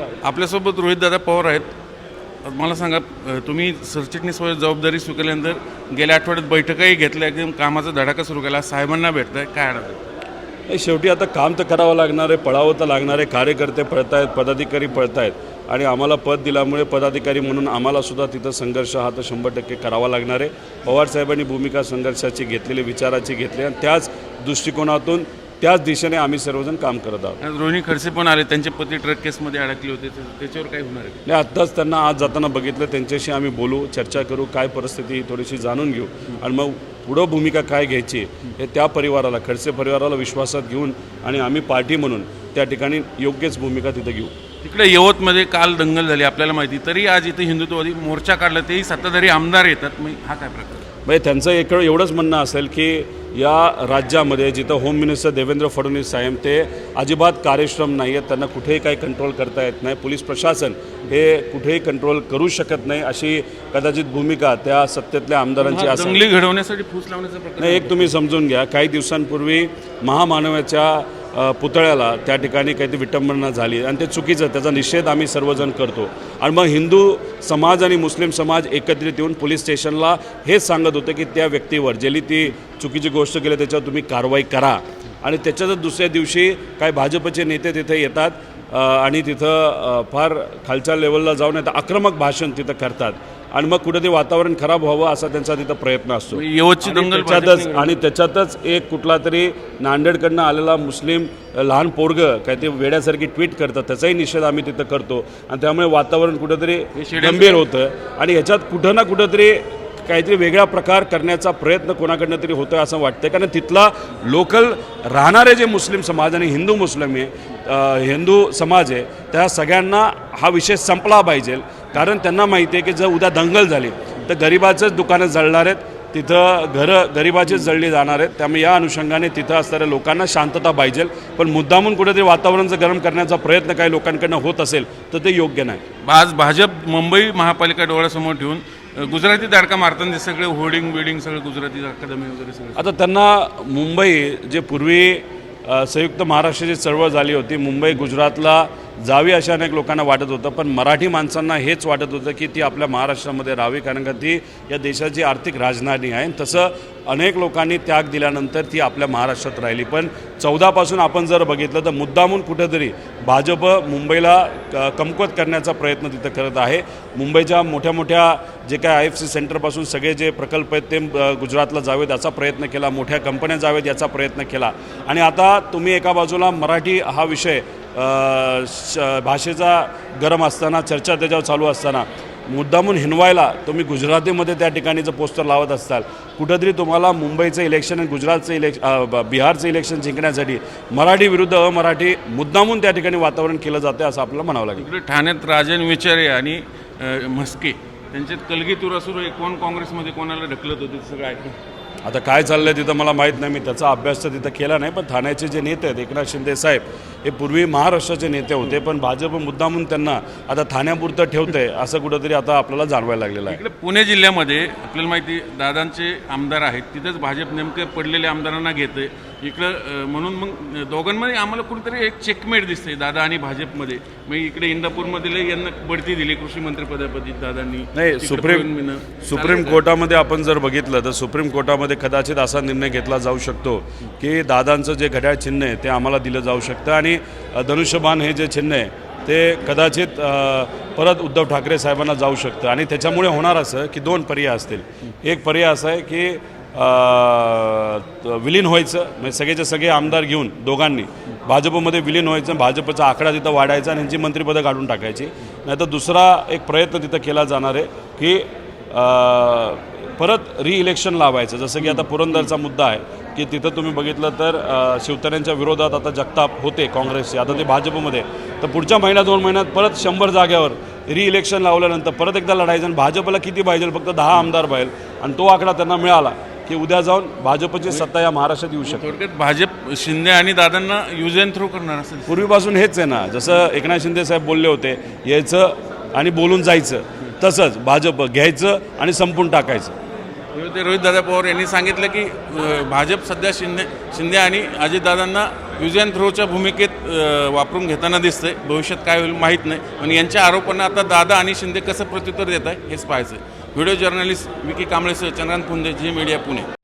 आपल्यासोबत रोहितदादा पवार आहेत. मला सांगा तुम्ही सरचिटणीस जबाबदारी स्वीकारल्यानंतर गेल्या आठवड्यात बैठकाही घेतल्या एकदम कामाचा धडाका सुरू केला. साहेबांना भेटताय काय अडचण? शेवटी आता काम तर करावं लागणार आहे पळावं तर लागणार आहे कार्यकर्ते पळत आहेत पदाधिकारी पळत आहेत आणि आम्हाला पद दिल्यामुळे पदाधिकारी म्हणून आम्हालासुद्धा तिथं संघर्ष हा तर शंभर टक्के करावा लागणार आहे. पवार साहेबांनी भूमिका संघर्षाची घेतलेली विचाराची घेतली आणि त्याच दृष्टिकोनातून त्याच दिशेने आम्ही सर्वजण काम करत आहोत. रोहिणी खडसे पण आले त्यांचे पती ट्रक केसमध्ये अडकले होते तर त्याच्यावर काय होणार आहे? नाही आत्ताच त्यांना आज जाताना बघितलं त्यांच्याशी आम्ही बोलू चर्चा करू काय परिस्थिती थोडीशी जाणून घेऊ. आणि मग पुढं भूमिका काय घ्यायची हे त्या परिवाराला खडसे परिवाराला विश्वासात घेऊन आणि आम्ही पार्टी म्हणून त्या ठिकाणी योग्यच भूमिका तिथं घेऊ. तिकडे यवतमध्ये काल दंगल झाली आपल्याला माहिती. तरी आज इथे हिंदुत्ववादी मोर्चा काढला तेही सत्ताधारी आमदार येतात. मग हा काय प्रकार? म्हणजे त्यांचं एक एवढंच म्हणणं असेल की या राज्यामध्ये जिथं होम मिनिस्टर देवेंद्र फडणवीस साहेब ते अजिबात कार्यश्रम नाही आहेत त्यांना कुठेही काही कंट्रोल करता येत नाही. पोलीस प्रशासन हे कुठेही कंट्रोल करू शकत नाही अशी कदाचित भूमिका त्या सत्तेतल्या आमदारांची असेल. घडवण्यासाठी फूस लावण्याचा नाही एक तुम्ही समजून घ्या. काही दिवसांपूर्वी महामानवाच्या पुतळ्याला त्या ठिकाणी काहीतरी विटंबना झाली. आणि ते चुकीचं त्याचा निषेध आम्ही सर्वजण करतो. आणि मग हिंदू समाज आणि मुस्लिम समाज एकत्रित येऊन पोलीस स्टेशनला हेच सांगत होते की त्या व्यक्तीवर ज्यांनी ती चुकीची गोष्ट केली त्याच्यावर तुम्ही कारवाई करा. आणि त्याच्यातच दुसऱ्या दिवशी काही भाजपचे नेते तिथे येतात आणि तिथं फार खालच्या लेवलला जाऊन येतं आक्रमक भाषण तिथं करतात. आणि मग कुठं ते वातावरण खराब व्हावं असा त्यांचा तिथं प्रयत्न असतो. यवतची आणि दंगल त्याच्यातच आणि त्याच्यातच एक कुठला तरी नांदेडकडनं आलेला मुस्लिम लहान पोरग काय ते वेड्यासारखी ट्विट करतं त्याचाही निषेध आम्ही तिथं करतो. आणि त्यामुळे वातावरण कुठंतरी गंभीर होतं. आणि ह्याच्यात कुठं ना कुठंतरी काहीतरी वेगळा प्रकार करण्याचा प्रयत्न कोणाकडनं तरी होतोय असं वाटतं कारण तिथला लोकल राहणारे जे मुस्लिम समाज आणि हिंदू मुस्लिम आहे हिंदू समाज आहे त्या सगळ्यांना हा विषय संपला पाहिजे. कारण त्यांना माहिती आहे की जर उद्या दंगल झाली तर गरिबाचंच दुकानं जळणार आहेत तिथं घरं गरिबाचीच जळली जाणार आहेत. त्यामुळे या अनुषंगाने तिथं असणाऱ्या लोकांना शांतता पाहिजे. पण मुद्दामून कुठेतरी वातावरण जर गरम करण्याचा प्रयत्न काही लोकांकडनं होत असेल तर ते योग्य नाही. आज भाजप मुंबई महापालिका डोळ्यासमोर ठेवून गुजराती दाडका मारताना ते सगळे होर्डिंग बिल्डिंग सगळं गुजराती अकादमी वगैरे सगळं आता त्यांना मुंबई जे पूर्वी संयुक्त महाराष्ट्राची चळवळ झाली होती मुंबई गुजरातला जावी अशा अनेक लोकांना वाटत होतं पण मराठी माणसांना हेच वाटत होतं की ती आपल्या महाराष्ट्रामध्ये राहावी कारण का ती या देशाची आर्थिक राजधानी आहे. तसं अनेक लोकांनी त्याग दिल्यानंतर ती आपल्या महाराष्ट्रात राहिली. पण चौदापासून आपण जर बघितलं तर मुद्दामून कुठेतरी भाजप मुंबईला क- कमकुवत करण्याचा प्रयत्न तिथं करत आहे. मुंबईच्या मोठ्या मोठ्या जे काय आय एफ सी सेंटरपासून सगळे जे प्रकल्प आहेत ते गुजरातला जावेत याचा प्रयत्न केला मोठ्या कंपन्या जावेत याचा प्रयत्न केला. आणि आता तुम्ही एका बाजूला मराठी हा विषय श- भाषेचा गरम असताना चर्चा त्याच्यावर चालू असताना मुद्दामून हिनवायला तुम्ही गुजरातीमध्ये त्या ठिकाणीचं पोस्टर लावत असताल कुठंतरी तुम्हाला मुंबईचं इलेक्शन आणि गुजरातचं इलेक्श बिहारचं इलेक्शन जिंकण्यासाठी मराठी विरुद्ध अमराठी मुद्दामून त्या ठिकाणी वातावरण केलं जातं असं आपल्याला म्हणावं लागेल. ठाण्यात राजन विचारे आणि म्हस्के त्यांच्यात कलगी सुरू कोण काँग्रेसमध्ये कोणाला ढकलत होते सगळं ऐकलं आता काय चाललंय तिथं मला माहीत नाही. मी त्याचा अभ्यास तर तिथं केला नाही पण ठाण्याचे जे नेते आहेत एकनाथ शिंदे साहेब हे पूर्वी महाराष्ट्राचे नेते होते पण भाजप मुद्दामून त्यांना आता ठाण्यापुरतं ठेवतंय असं कुठंतरी आता आपल्याला जाणवायला लागलेलं आहे. इकडे पुणे जिल्ह्यामध्ये आपल्याला माहिती दादांचे आमदार आहेत तिथेच भाजप नेमके पडलेल्या आमदारांना घेते इकडं म्हणून मग दोघांमध्ये आम्हाला कुठेतरी एक चेकमेट दिसते दादा आणि भाजपमध्ये. मग इकडे इंदापूरमधले यांना बढती दिली कृषी मंत्रिपदापदी दादांनी. नाही सुप्रीम. सुप्रीम कोर्टामध्ये आपण जर बघितलं तर सुप्रीम कोर्टामध्ये कदाचित असा निर्णय घेतला जाऊ शकतो की दादांचं जे घड्याळ चिन्ह आहे ते आम्हाला दिलं जाऊ शकतं. आणि धनुष्यबाण हे जे चिन्ह आहे ते कदाचित परत उद्धव ठाकरे साहेबांना जाऊ शकतं. आणि त्याच्यामुळे होणार असं की दोन पर्याय असतील. एक पर्याय असा आहे की विलीन व्हायचं म्हणजे सगळेचे सगळे आमदार घेऊन दोघांनी. भाजपमध्ये विलीन व्हायचं भाजपचा आकडा तिथं वाढायचा आणि यांची मंत्रिपदं काढून टाकायची. नाही तर दुसरा एक प्रयत्न तिथं केला जाणार आहे की परत री इलेक्शन लावायचं. जसं की आता पुरंदरचा मुद्दा आहे की तिथं तुम्ही बघितलं तर शिवसेनेच्या विरोधात आता जगताप होते काँग्रेसचे. आता ते भाजपमध्ये. तर पुढच्या महिन्यात दोन महिन्यात परत शंभर जाग्यावर री इलेक्शन लावल्यानंतर परत एकदा लढायचं आणि भाजपला किती पाहिजे? फक्त दहा आमदार पाहिजे. आणि तो आकडा त्यांना मिळाला की उद्या जाऊन भाजपची सत्ता या महाराष्ट्रात येऊ शकते. थोडक्यात भाजप शिंदे आणि दादांना युज अँड थ्रो करणार असेल. पूर्वीपासून हेच आहे ना जसं एकनाथ शिंदे साहेब बोलले होते यायचं आणि बोलून जायचं. तसंच भाजप घ्यायचं आणि संपून टाकायचं. ते रोहित दादा पवार यांनी सांगितलं की भाजप सध्या शिंदे शिंदे आणि अजितदादांना यूज अँड थ्रोच्या भूमिकेत वापरून घेताना दिसतंय. भविष्यात काय होईल माहीत नाही. पण यांच्या आरोपांना आता दादा आणि शिंदे कसं प्रत्युत्तर देत आहे हेच पाहायचं व्हिडिओ जर्नलिस्ट विकी कांबळेसह चंद्रांत पुंदे जी मीडिया पुणे.